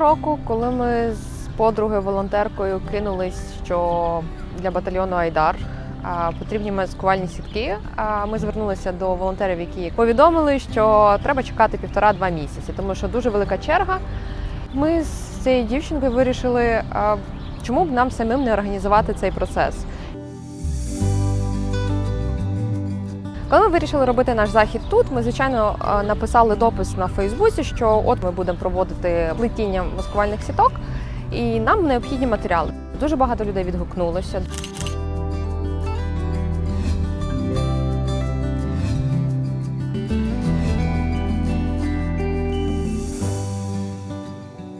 року, коли ми з подругою волонтеркою кинулись, що для батальйону Айдар потрібні маскувальні сітки. Ми звернулися до волонтерів, які повідомили, що треба чекати півтора-два місяці, тому що дуже велика черга. Ми з цією дівчинкою вирішили, чому б нам самим не організувати цей процес. Коли ми вирішили робити наш захід тут, ми звичайно е, написали допис на Фейсбуці, що от ми будемо проводити плетіння маскувальних сіток, і нам необхідні матеріали. Дуже багато людей відгукнулося.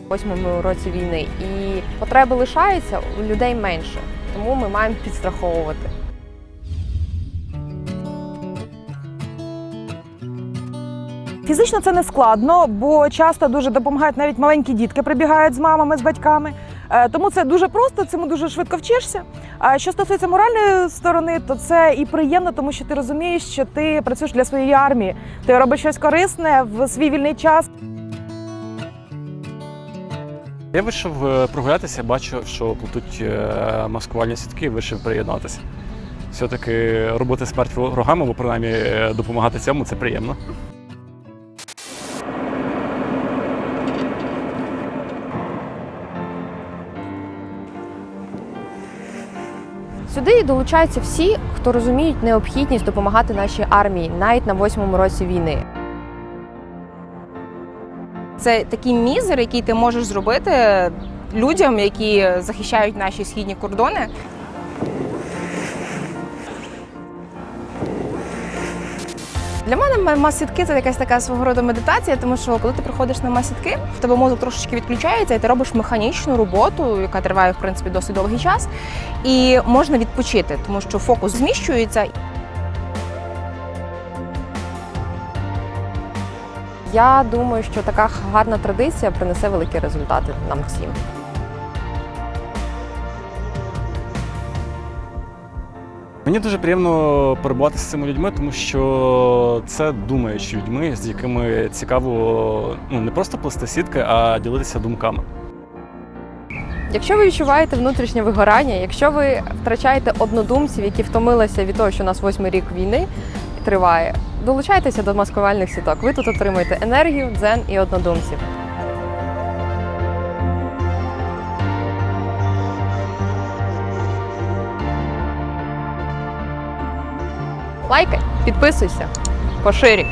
Восьмому році війни, і потреби лишаються у людей менше, тому ми маємо підстраховувати. Фізично це не складно, бо часто дуже допомагають навіть маленькі дітки, прибігають з мамами, з батьками. Е, Тому це дуже просто, цьому дуже швидко вчишся. А що стосується моральної сторони, то це і приємно, тому що ти розумієш, що ти працюєш для своєї армії, ти робиш щось корисне в свій вільний час. Я вийшов е, прогулятися, бачу, що плетуть е, маскувальні сітки, вирішив приєднатися. Все-таки робити смерть ворогам, або принаймні е, допомагати цьому це приємно. Сюди долучаються всі, хто розуміють необхідність допомагати нашій армії навіть на восьмому році війни. Це такий мізер, який ти можеш зробити людям, які захищають наші східні кордони. Для мене масітки це якась така свого роду медитація, тому що коли ти приходиш на масітки, в тебе мозок трошечки відключається, і ти робиш механічну роботу, яка триває в принципі досить довгий час, і можна відпочити, тому що фокус зміщується. Я думаю, що така гарна традиція принесе великі результати нам всім. Мені дуже приємно перебувати з цими людьми, тому що це думаючі людьми, з якими цікаво ну, не просто плести сітки, а ділитися думками. Якщо ви відчуваєте внутрішнє вигорання, якщо ви втрачаєте однодумців, які втомилися від того, що у нас восьмий рік війни триває, долучайтеся до маскувальних сіток. Ви тут отримаєте енергію, дзен і однодумців. Лайкай, підписуйся, поширюй.